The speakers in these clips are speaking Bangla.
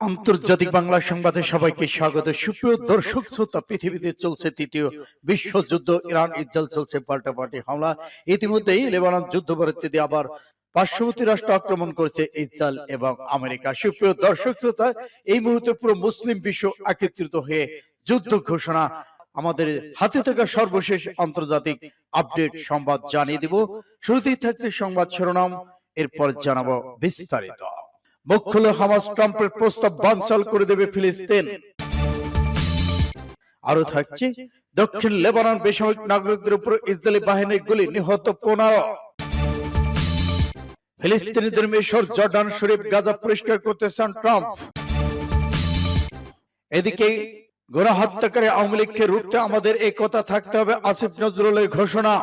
আন্তর্জাতিক বাংলা সংবাদে সবাইকে স্বাগত। সুপ্রিয় দর্শক, শ্রোতা, পৃথিবীতে চলছে তৃতীয় বিশ্বযুদ্ধ। ইরান, ইসরায়েল চলছে পাল্টাপাল্টি হামলা। ইতিমধ্যেই লেবানন যুদ্ধবিরতিতে আবার পার্শ্ববর্তী রাষ্ট্র আক্রমণ করেছে ইসরায়েল এবং আমেরিকা। সুপ্রিয় দর্শক, শ্রোতা, এই মুহূর্তে পুরো মুসলিম বিশ্ব একত্রিত হয়ে যুদ্ধ ঘোষণা। আমাদের হাতে থাকা সর্বশেষ আন্তর্জাতিক আপডেট সংবাদ জানিয়ে দিব। শুরুতেই থাকছে সংবাদ শিরোনাম, এরপর জানাব বিস্তারিত। মুখ খুলে হামাস ট্রাম্পের প্রস্তাব বানচাল করে দেবে ফিলিস্তিন। আরও থাকছে দক্ষিণ লেবানন বেসামরিক নাগরিকদের উপর ইসরায়েলি বাহিনীর গুলি নিহত পনেরো। ফিলিস্তিনিদের মিশর জর্ডান শরীফ গাজা পরিষ্কার করতে চান ট্রাম্প। এদিকে গোড়া হত্যাকারী আওয়ামী লীগকে রুখতে আমাদের এই কথা থাকতে হবে আসিফ নজরুলের ঘোষণা।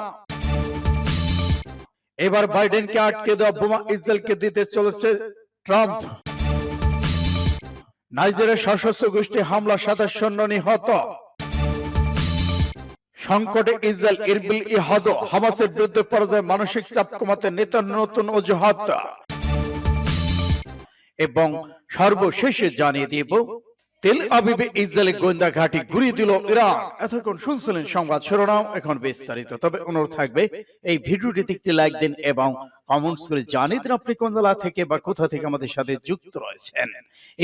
এবার বাইডেনকে আটকে দেওয়া বোমা ইসরায়েলকে দিতে চলেছে ট্রাম্প। নাইজেরিয়ার সশস্ত্র গোষ্ঠী হামলা সাতাশ সৈন্য নিহত। সংকটে ইসরায়েল ইরবিল ইহাদ হামাসের বিরুদ্ধে পরাজয় মানসিক চাপ কমাতে নেতার নতুন অজুহাত। এবং সর্বশেষে জানিয়ে দিব তেল আবিবে ইসরায়েলি গোয়েন্দা ঘাঁটি ঘুরিয়ে দিল ইরান। এতক্ষণ শুনছিলেন সংবাদ শিরোনাম এখন বিস্তারিত। তবে অনুরোধ থাকবে এই ভিডিওটিতে একটি লাইক দিন এবং কমেন্টস করে জানিয়ে দিন আপনি কোন জেলা থেকে বা কোথা থেকে আমাদের সাথে যুক্ত রয়েছেন।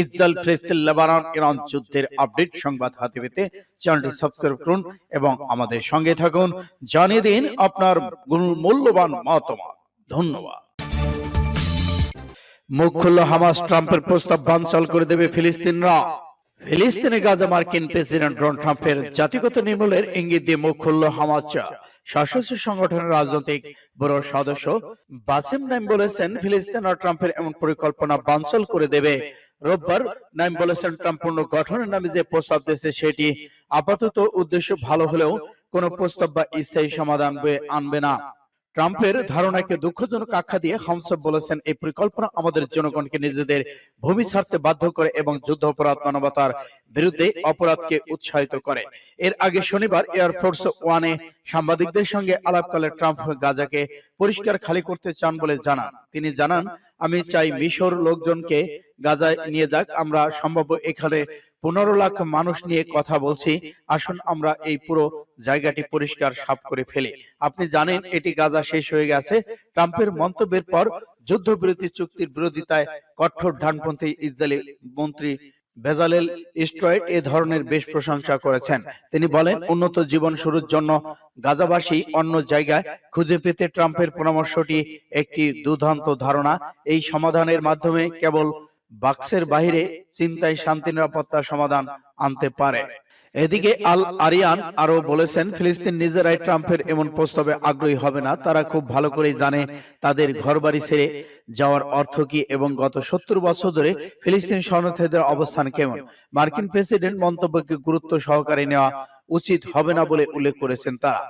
ইসরায়েল ফিলিস্তিন লেবানন ইরান যুদ্ধের আপডেট সংবাদ হাতে পেতে চ্যানেলটি সাবস্ক্রাইব করুন এবং আমাদের সঙ্গে থাকুন। জানিয়ে দিন আপনার মূল্যবান মতামত। ধন্যবাদ। মুখ খুলল হামাস ট্রাম্পের প্রস্তাব বানচাল করে দেবে ফিলিস্তিনরা। ফিলিস্তিনে গাজা মার্কিন প্রেসিডেন্ট ডোনাল্ড ট্রাম্পের জাতিগত নির্মূলের ইঙ্গিত দিয়ে মুখ খুলল হামাস সশস্ত্র সংগঠনের রাজনৈতিক বড় সদস্য বাসেম নাইম বলেছেন ফিলিস্তিন আর ট্রাম্পের এমন পরিকল্পনা বানচাল করে দেবে। রোববার নাইম বলেছেন ট্রাম্প পূর্ণ গঠনের নামে যে প্রস্তাব দিয়েছে সেটি আপাতত উদ্দেশ্য ভালো হলেও কোনো প্রস্তাব বা স্থায়ী সমাধান বয়ে আনবে না। ট্রাম্পের ধারণাকে দুঃখজনক আখ্যা দিয়ে হামসাব বলেছেন এই পরিকল্পনা আমাদের জনগণকে নিজেদের ভূমি ছাড়তে বাধ্য করে এবং যুদ্ধ অপরাধ মানবতার বিরুদ্ধে অপরাধকে উৎসাহিত করে। এর আগে শনিবার এয়ারফোর্স ওয়ানে সাংবাদিকদের সঙ্গে আলাপকালে ট্রাম্প গাজাকে পরিষ্কার খালি করতে চান বলে জানান। তিনি জানান আমি চাই মিশর লোকজনকে গাজায় নিয়ে যাক আমরা সম্ভাব্য এখানে পনেরো লাখ মানুষ নিয়ে কথা বলছি। আসুন আমরা এই পুরো জায়গাটি পরিষ্কার সাফ করে ফেলি। আপনি জানেন এটি গাজা শেষ হয়ে গেছে। ট্রাম্পের মন্তব্যের পর যুদ্ধবিরতি চুক্তির বিরোধিতায় কঠোর ডানপন্থী ইসরায়েলি মন্ত্রী বেজালেল স্ট্রয়েট এ ধরনের বেশ প্রশংসা করেছেন। তিনি বলেন, উন্নত জীবন শুরুর জন্য গাজাবাসী অন্য জায়গায় খুঁজে পেতে ট্রাম্পের পরামর্শটি একটি দুর্দান্ত ধারণা। এই সমাধানের মাধ্যমে কেবল বাক্সের বাইরে চিন্তায় শান্তি নিরাপত্তা সমাধান আনতে পারে। এদিকে আল আরিয়ান আরও বলেছেন ফিলিস্তিন নিজেরাই ট্রাম্পের এমন প্রস্তাবে আগ্রহী হবে না। তারা খুব ভালো করেই জানে তাদের ঘরবাড়ি ছেড়ে যাওয়ার অর্থ কি এবং গত সত্তর বছর ধরে ফিলিস্তিন শরণার্থীদের অবস্থান কেমন? মার্কিন প্রেসিডেন্ট মন্তব্যকে গুরুত্ব সহকারে নেওয়া উচিত হবে না বলে উল্লেখ করেছেন তারা।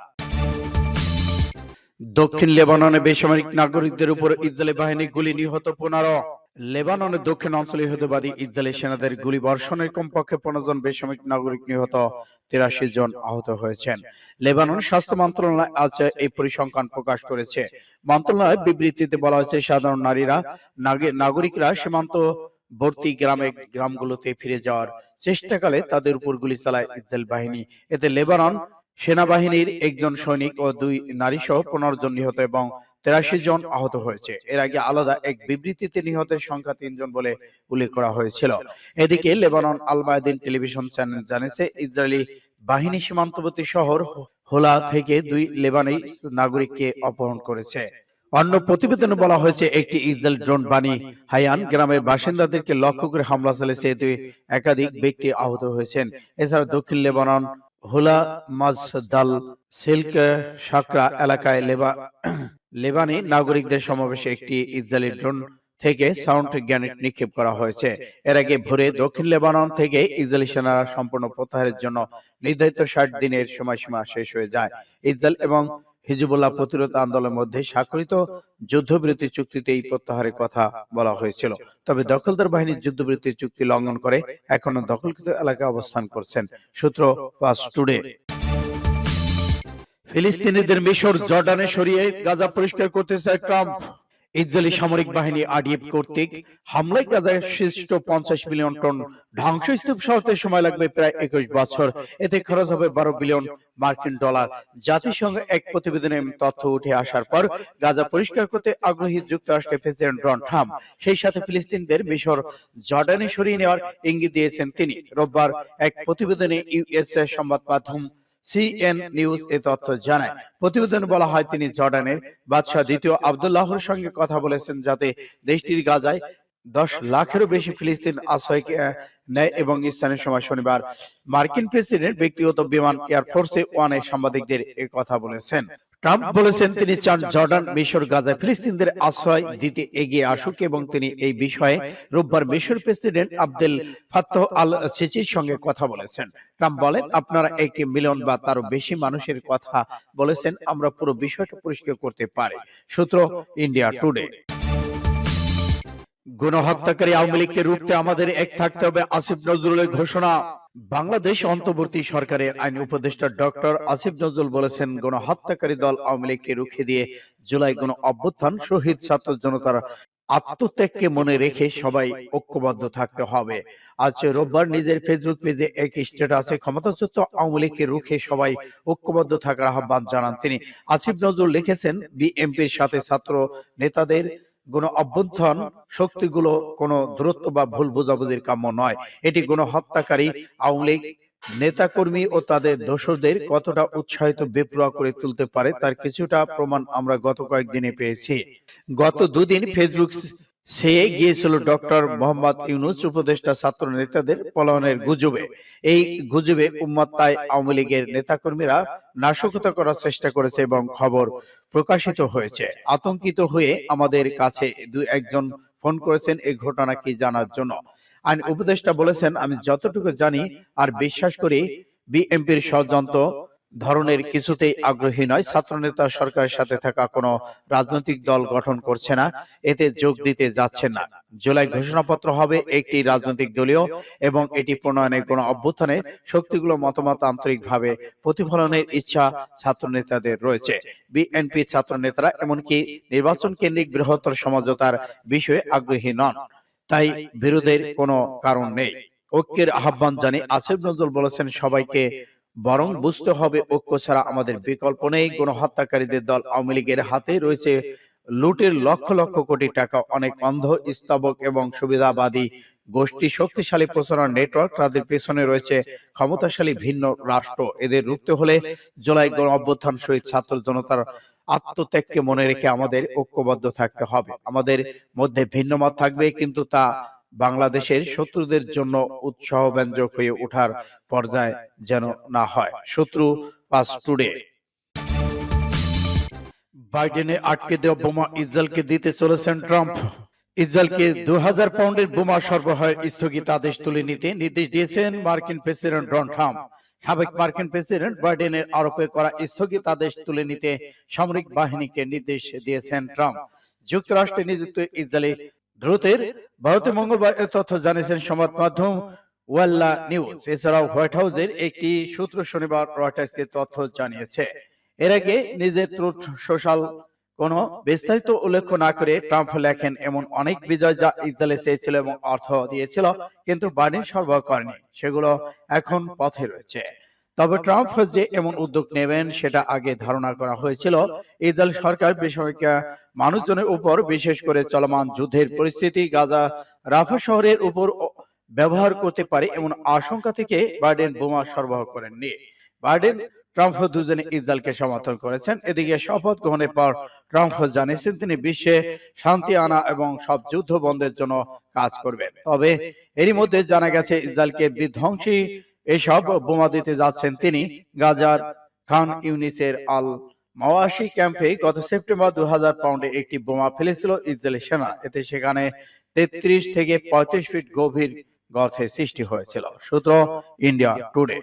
দক্ষিণ লেবাননে বেসামরিক নাগরিকদের উপর ইসরায়েলি বাহিনী গুলি নিহত পনেরো লেবাননের দক্ষিণ অঞ্চলে ইহুদিবাদী ইসরায়েলি সেনাদের গুলি বর্ষণের কমপক্ষে পনেরো জন বেসামরিক নাগরিক নিহত, তিরাশি জন আহত হয়েছেন। লেবানন স্বাস্থ্য মন্ত্রণালয় আজ এই পরিসংখ্যান প্রকাশ করেছে। মন্ত্রণালয় বিবৃতিতে বলা হয়েছে, সাধারণ নারীরা, নাগে- নাগরিকরা সীমান্তবর্তী গ্রামে গ্রামগুলোতে ফিরে যাওয়ার চেষ্টাকালে তাদের উপর গুলি চালায় ইসরায়েল বাহিনী। এতে লেবানন সেনাবাহিনীর একজন সৈনিক ও দুই নারী সহ পনেরো জন নিহত এবং তেরাশি জন আহত হয়েছে। এর আগে আলাদা এক বিবৃতিতে নিহতের সংখ্যা তিনজন বলে উল্লেখ করা হয়েছিল। এদিকে Lebanon Al Mayadeen television channel জানিয়েছে ইসরায়েলি বাহিনী সীমান্তবর্তী শহর হোলা থেকে দুই লেবানি নাগরিককে অপহরণ করেছে। অন্য প্রতিবেদনে বলা হয়েছে একটি ইসরায়েল ড্রোন বাণী হায়ান গ্রামের বাসিন্দাদেরকে লক্ষ্য করে হামলা চালিয়েছে এতে একাধিক ব্যক্তি আহত হয়েছেন। এছাড়া দক্ষিণ লেবানন হোলা মাজদাল সিল্ক সাকরা এলাকায় লেবা লেবানি নাগরিকদের সমাবেশে একটি ইসরায়েলি ড্রোন থেকে সাউন্ড গ্যানেট নিক্ষেপ করা হয়েছে। এর আগে ভোরে দক্ষিণ লেবানন থেকে ইসরায়েলি সেনারা সম্পূর্ণ প্রত্যাহারের জন্য নির্ধারিত ষাট দিনের সময়সীমা শেষ হয়ে যায়। ইসরায়েল এবং হিজবুল্লাহ প্রতিরোধ আন্দোলনের মধ্যে স্বাক্ষরিত যুদ্ধবিরতি চুক্তিতে এই প্রত্যাহারের কথা বলা হয়েছিল। তবে দখলদার বাহিনীর যুদ্ধবিরতি চুক্তি লঙ্ঘন করে এখনও দখলকৃত এলাকায় অবস্থান করছেন। সূত্র পাস টুডে। ফিলিস্তিনিদের মিশর জর্ডানে সরিয়ে গাজা পরিষ্কার করতে চায় ট্রাম্প। ইসরায়েলি সামরিক বাহিনী আরডিএফ কর্তৃক হামলায় গাজায় সৃষ্ট পঞ্চাশ মিলিয়ন টন ধ্বংসস্তূপ সরাতে সময় লাগবে প্রায় একুশ বছর। এতে খরচ হবে বারো বিলিয়ন মার্কিন ডলার। জাতিসংঘ এক প্রতিবেদনে তথ্য উঠে আসার পর গাজা পরিষ্কার করতে আগ্রহী যুক্তরাষ্ট্রের প্রেসিডেন্ট ডোনাল্ড ট্রাম্প, সেই সাথে ফিলিস্তিনদের মিশর জর্ডানে সরিয়ে নেওয়ার ইঙ্গিত দিয়েছেন তিনি। রোববার এক প্রতিবেদনে ইউএসএ সংবাদ মাধ্যম সিএন নিউজ এ তথ্য জানায়। প্রতিবেদন বলা হয়, তিনি জর্ডানের বাদশাহ দ্বিতীয় আবদুল্লাহর সঙ্গে কথা বলেছেন যাতে দেশটির গাজায় দশ লাখেরও বেশি ফিলিস্তিন আশ্রয় নেয় এবং স্থানীয় সময় শনিবার মার্কিন প্রেসিডেন্ট ব্যক্তিগত বিমান এয়ারফোর্সে ওয়ানে সাংবাদিকদের কথা বলেছেন। ট্রাম্প বলেছেন তিনি চান জর্ডান মিশর গাজায় ফিলিস্তিনদের আশ্রয় দিতে এগিয়ে আসুক এবং তিনি এই বিষয়ে রোববার মিশর প্রেসিডেন্ট আব্দুল ফাত্তাহ আল সিসির সঙ্গে কথা বলেছেন। ট্রাম্প বলেন আপনারা এক মিলিয়ন বা তারও বেশি মানুষের কথা বলেছেন আমরা পুরো বিষয়টা পরিষ্কার করতে পারি। সূত্র ইন্ডিয়া টুডে গণহত্যাকারী আওয়ামী লীগকে রুখতে আমাদের এক থাকতে হবে আসিফ নজরুলের ঘোষণা। বাংলাদেশ অন্তর্বর্তী সরকারের আইন উপদেষ্টা ডক্টর আসিফ নজরুল বলেছেন গণহত্যাকারী দল আওয়ামী লীগকে রুখে দিয়ে জুলাই গণ অভ্যুত্থান শহীদ ছাত্র জনতার আত্মত্যাগকে মনে রেখে সবাই ঐক্যবদ্ধ থাকতে হবে। আজ রোববার নিজের ফেসবুক পেজে এক স্ট্যাটাসে ক্ষমতাচ্যুত আওয়ামী লীগকে রুখে সবাই ঐক্যবদ্ধ থাকার আহ্বান জানান তিনি। আসিফ নজরুল লিখেছেন বিএনপির সাথে ছাত্র নেতাদের গণ অভ্যুত্থান শক্তিগুলো কোনো দূরত্ব বা ভুল বোঝাবুঝির কাম্য নয়। এটি গণ হত্যাকারী, আওয়ামী লীগ নেতাকর্মী ও তাদের দোসরদের কতটা উৎসাহিত বেপরোয়া করে তুলতে পারে তার কিছুটা প্রমাণ আমরা গত কয়েকদিনে পেয়েছি। গত দুদিন ফেসবুক সে গিয়েছিল ডক্টর মোহাম্মদ ইউনুস, উপদেষ্টা, ছাত্র নেতাদের পলায়নের গুজবে। এই গুজবে আওয়ামী লীগের নেতাকর্মীরা নাশকতা করার চেষ্টা করেছে এবং খবর প্রকাশিত হয়েছে। আতঙ্কিত হয়ে আমাদের কাছে দু একজন ফোন করেছেন এই ঘটনা কি জানার জন্য? আইন উপদেষ্টা বলেছেন আমি যতটুকু জানি আর বিশ্বাস করি বিএমপির ষড়যন্ত্র ধরনের কিছুতেই আগ্রহী নয়। ছাত্রনেতা সরকারের সাথে থাকা কোনো রাজনৈতিক দল গঠন করছে না। এতে যোগ দিতে যাচ্ছে না। জুলাই ঘোষণাপত্র হবে একটি রাজনৈতিক দলীয় এবং এটি প্রণয়নের কোনো অভ্যুত্থানে শক্তিগুলো মতামত আন্তরিকভাবে প্রতিফলনের ইচ্ছা ছাত্রনেতাদের রয়েছে। বিএনপি ছাত্রনেতারা এমনকি নির্বাচন কেন্দ্রিক বৃহত্তর সমঝোতার বিষয়ে আগ্রহী নন। তাই বিরোধের কোনো কারণ নেই। ঐক্যের আহ্বান জানি আসিফ নজরুল বলেছেন সবাইকে বরং বুঝতে হবে ঐক্য ছাড়া আমাদের বিকল্প নেই। কোন হত্যাকারীদের দল আওয়ামী লীগের হাতে রয়েছে। লুটের লক্ষ লক্ষ কোটি টাকা, অনেক অন্ধ, স্তবক এবং সুবিধাবাদী, গোষ্ঠী শক্তিশালী প্রচারণ নেটওয়ার্ক তাদের পেছনে রয়েছে। ক্ষমতাশালী ভিন্ন রাষ্ট্র এদের রুখতে হলে জুলাই গণ অভ্যুত্থান শহীদ ছাত্র জনতার আত্মত্যাগকে মনে রেখে আমাদের ঐক্যবদ্ধ থাকতে হবে। আমাদের মধ্যে ভিন্ন মত থাকবে, কিন্তু তা বাংলাদেশের শত্রুদের জন্য উৎসাহ ব্যঞ্জক হয়ে ওঠার পর্যায়ে যেন না হয়। শত্রু পাস টুডে। বাইডেনে আটকে দেওয়া বোমা ইসরায়েলকে দিতে চলেছেন ট্রাম্প। ইসরায়েলকে দু হাজার পাউন্ডের বোমা সরবরাহের স্থগিতাদেশ তুলে নিতে নির্দেশ দিয়েছেন মার্কিন প্রেসিডেন্ট ডোনাল্ড ট্রাম্প। সাবেক মার্কিন প্রেসিডেন্ট বাইডেনের আরোপে করা স্থগিতাদেশ তুলে নিতে সামরিক বাহিনীকে নির্দেশ দিয়েছেন ট্রাম্প। যুক্তরাষ্ট্রে নিযুক্ত ইসরায়েলি দ্রুতের ভারতে মঙ্গলবার এ তথ্য জানিয়েছেন সংবাদ মাধ্যম ওয়াল্লা নিউজ। এছাড়াও হোয়াইট হাউসের একটি সূত্র শনিবার রয়টার্সকে তথ্য জানিয়েছে। এর আগে নিজের ট্রুথ সোশ্যাল কোনো বিস্তারিত উল্লেখ না করে ট্রাম্প লেখেন, এমন অনেক বিজয় যা ইসরায়েলে চেয়েছিল এবং অর্থ দিয়েছিল, কিন্তু বাইডেন সরবরাহ করেনি। সেগুলো এখন পথে রয়েছে। তবে ট্রাম্প যে এমন উদ্যোগ নেবেন সেটা আগে ধারণা করা হয়েছিল। ইসরায়েল সরকার বেসামরিক মানুষজনের উপর বিশেষ করে চলমান যুদ্ধের পরিস্থিতি গাজা রাফা শহরের উপর ব্যবহার করতে পারে এমন আশঙ্কা থেকে বাইডেন বোমা সরবরাহ করেননি। বাইডেন ট্রাম্প দুজনে ইসরায়েলকে সমর্থন করেছেন। এদিকে শপথ গ্রহণের পর ট্রাম্প জানিয়েছেন তিনি বিশ্বে শান্তি আনা এবং সব যুদ্ধ বন্ধের জন্য কাজ করবেন। তবে এরই মধ্যে জানা গেছে ইসরায়েলকে বিধ্বংসী এসব বোমা দিতে যাচ্ছেন তিনি গাজার খান ইউনিসের আল মাওয়াশি ক্যাম্পে গত সেপ্টেম্বর দু হাজার পাউন্ডে একটি বোমা ফেলেছিল ইসরায়েলি সেনা। এতে সেখানে তেত্রিশ থেকে পঁয়ত্রিশ ফিট গভীর গর্থের সৃষ্টি হয়েছিল। সূত্র ইন্ডিয়া টুডে।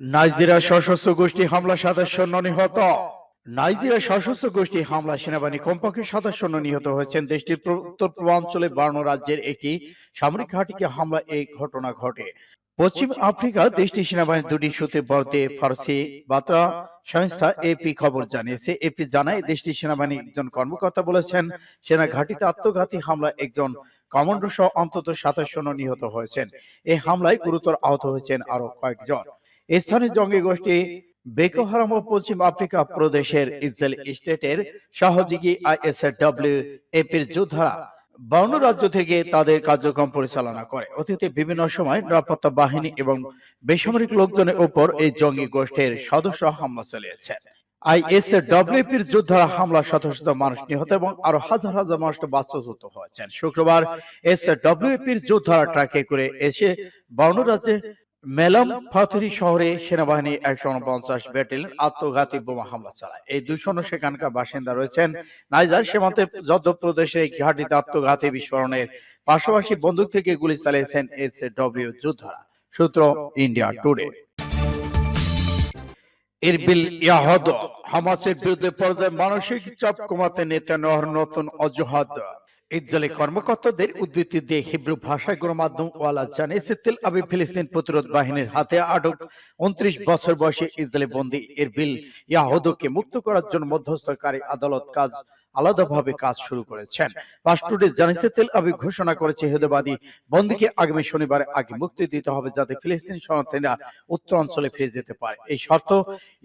নাইজেরিয়া সশস্ত্র গোষ্ঠী হামলা সাতাশ সৈন্য নিহত। নাইজেরিয়া সশস্ত্র গোষ্ঠী হামলা সেনাবাহিনী কমপক্ষে সাতাশ সৈন্য নিহত হয়েছেন। দেশটির উত্তর পূর্বাঞ্চলে বার্নো রাজ্যের একটি সামরিক ঘাঁটিকে হামলা এই ঘটনা ঘটে। পশ্চিম আফ্রিকা দেশটির সেনাবাহিনীর দুটি সূত্রে বলতে ফার্সি বার্তা সংস্থা এপি খবর জানিয়েছে। এপি জানায়, দেশটির সেনাবাহিনী একজন কর্মকর্তা বলেছেন, সেনা ঘাঁটিতে আত্মঘাতী হামলা একজন কমান্ডো সহ অন্তত সাতাশ জন নিহত হয়েছেন। এই হামলায় গুরুতর আহত হয়েছেন আরও কয়েকজন। স্থানীয় জঙ্গি গোষ্ঠী বেকো হারাম ও পশ্চিম আফ্রিকা প্রদেশের ইসরায়েল স্টেটের সহযোগী আইএসডব্লিউ এপির যোদ্ধারা বর্ণ রাজ্য থেকে তাদের কার্যক্রম পরিচালনা করে। অতীতে বিভিন্ন সময় নিরাপত্তা বাহিনী এবং বেসামরিক লোকজনের উপর এই জঙ্গি গোষ্ঠীর সদস্য হামলা চালিয়েছে। আইএসডব্লিউপির যোদ্ধারা হামলা শত শত মানুষ নিহত এবং আরও হাজার হাজার মানুষ বাস্তুচ্যুত হয়েছেন। শুক্রবার এস ডব্লিউপির যোদ্ধারা ট্রাকে করে এসে বর্ণ রাজ্যে মেলাম ফাথরি শহরে সেনাবাহিনী একশো উনপঞ্চাশ ব্যাটালিয়ন আত্মঘাতী বোমা হামলা চালায়। এই দুশন সেখানকার বাসিন্দা রয়েছেন নাইজার সীমান্তে যদ্দ প্রদেশে এই ঘাটিতে আত্মঘাতী বিস্ফোরণের পাশাপাশি বন্দুক থেকে গুলি চালিয়েছেন এস ডব্লিউ যোদ্ধারা। সূত্র ইন্ডিয়া টুডে। ইরবিল ইয়াহদ হামাসের বিরুদ্ধে পর্যায়ে মানসিক চাপ কমাতে নেতা নতুন অজুহাত। ইসরায়েলি কর্মকর্তাদের উদ্ধৃতি দিয়ে হিব্রু ভাষায় গণমাধ্যম ওয়ালা জানিয়েছে তেল আবি ফিলিস্তিন প্রতিরোধ বাহিনীর হাতে আটক উনত্রিশ বছর বয়সী ইসরায়েলি বন্দী ইরবিল ইয়াহুদকে মুক্ত করার জন্য মধ্যস্থকারী আদালত কাজ আলাদাভাবে কাজ শুরু করেছেন। পাস্টুডে জানিয়েছে তেল আবি ঘোষণা করেছে ইহুদিবাদী বন্দীকে আগামী শনিবার আগে মুক্তি দিতে হবে যাতে ফিলিস্তিন শরণার্থীরা উত্তর অঞ্চলে ফিরে যেতে পারে। এই শর্ত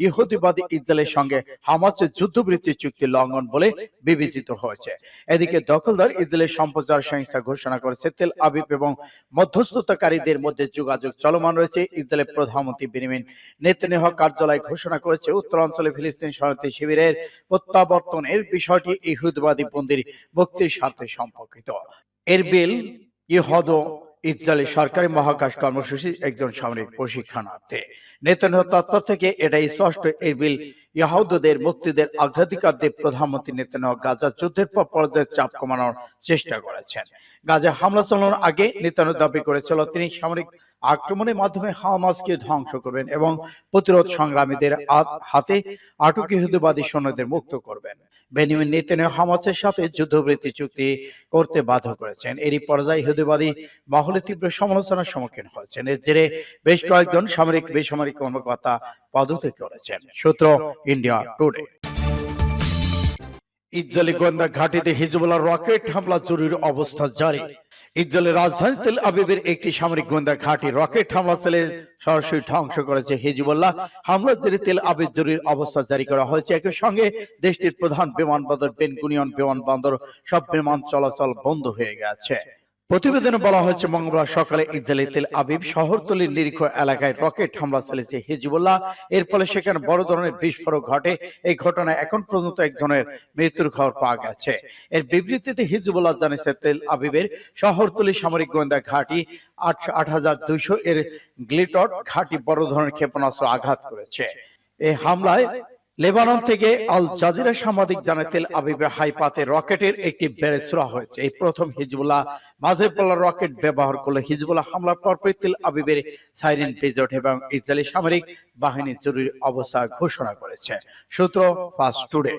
ইহুদিবাদী ইসরায়েলের সঙ্গে হামাসের যুদ্ধবৃত্তি চুক্তি লঙ্ঘন বলে বিবেচিত হয়েছে। এদিকে দখলদার ইসরায়েলের সম্প্রচার সংস্থা ঘোষণা করেছে। তেল আবিব এবং মধ্যস্থতাকারীদের মধ্যে যোগাযোগ চলমান রয়েছে। ইসরায়েলের প্রধানমন্ত্রী বেনিমিন নেতনিয়াহু কার্যালয় ঘোষণা করেছে। উত্তর অঞ্চলে ফিলিস্তিন শরণার্থী শিবিরের প্রত্যাবর্তনের বিষয়টি ইহুদবাদী বন্দির মুক্তির স্বার্থে সম্পর্কিত। এরবিল ইহদ ইসরায়েলের সরকারি মহাকাশ কর্মসূচির একজন সামরিক প্রশিক্ষণার্থে। নেতানিয়াহু তৎপর থেকে এটাই স্পষ্ট এরবিল ইয়াহুদদের মুক্তিদের অগ্রাধিকার দিয়ে প্রধানমন্ত্রী নেতানিয়াহু গাজা যুদ্ধের পর পর্যায়ে চাপ কমানোর চেষ্টা করেছেন। গাজা হামলা চালানোর আগে নেতানিয়াহু দাবি করেছিল, তিনি সামরিক আক্রমণের মাধ্যমে হামাসকে ধ্বংস করবেন এবং প্রতিরোধ সংগ্রামীদের হাতে আটক ইহুদিবাদী সৈন্যদের মুক্ত করবেন। বেনিমিন নেতানিয়াহু হামাসের সাথে যুদ্ধবৃত্তি চুক্তি করতে বাধ্য করেছেন। এরই পর্যায়ে ইহুদিবাদী মহলে তীব্র সমালোচনার সম্মুখীন হয়েছেন। এর জেরে বেশ কয়েকজন সামরিক বেসামরিক কর্মকর্তা পদত্যাগ করেছেন। সূত্র ইন্ডিয়া টুডে। ইসরায়েলি গোয়েন্দা ঘাটিতে হিজবুল্লাহ রকেট হামলা জরুরি অবস্থা জারি। ইসরায়েলের রাজধানী তেল আবিবের একটি সামরিক গোয়েন্দা ঘাঁটি রকেট হামলা চালিয়ে সরাসরি ধ্বংস করেছে হিজবুল্লাহ। হামলার জেরে তেল আবিব জরুরি অবস্থা জারি করা হয়েছে। একই সঙ্গে দেশটির প্রধান বিমানবন্দর বেনকুনিয়ন বিমানবন্দর, সব বিমান চলাচল বন্ধ হয়ে গেছে। প্রতিবেদনে বলা হয়েছে, মঙ্গলবার সকালে ইসরায়েলি তেল আবিব শহরতলির নিরীক্ষ এলাকায় রকেট হামলা চালিয়েছে হিজবুল্লাহ। এর ফলে সেখানে বড় ধরনের বিস্ফোরক ঘটে। এই ঘটনায় এখন পর্যন্ত একজনের মৃত্যুর খবর পাওয়া গেছে। এর বিবৃতিতে হিজবুল্লাহ জানিয়েছে, তেল আবিবের শহরতলি সামরিক গোয়েন্দা ঘাঁটি আট আট হাজার দুইশো এর গ্লিটট ঘাঁটি বড় ধরনের ক্ষেপণাস্ত্র আঘাত করেছে। এই হামলায় লেবানন থেকে আল জাজিরা সাংবাদিক জানায় তেল আবিবে হাইপাতে রকেটের একটি ব্যারেজ ছোড়া হয়েছে। এই প্রথম হিজবুল্লাহ মাঝে পড়া রকেট ব্যবহার করলে হিজবুল্লাহ হামলার পরপরই তেল আবিবের সাইরেন ওঠে এবং ইসরায়েলি সামরিক বাহিনী জরুরি অবস্থা ঘোষণা করেছে। সূত্র ফাস্ট টুডে।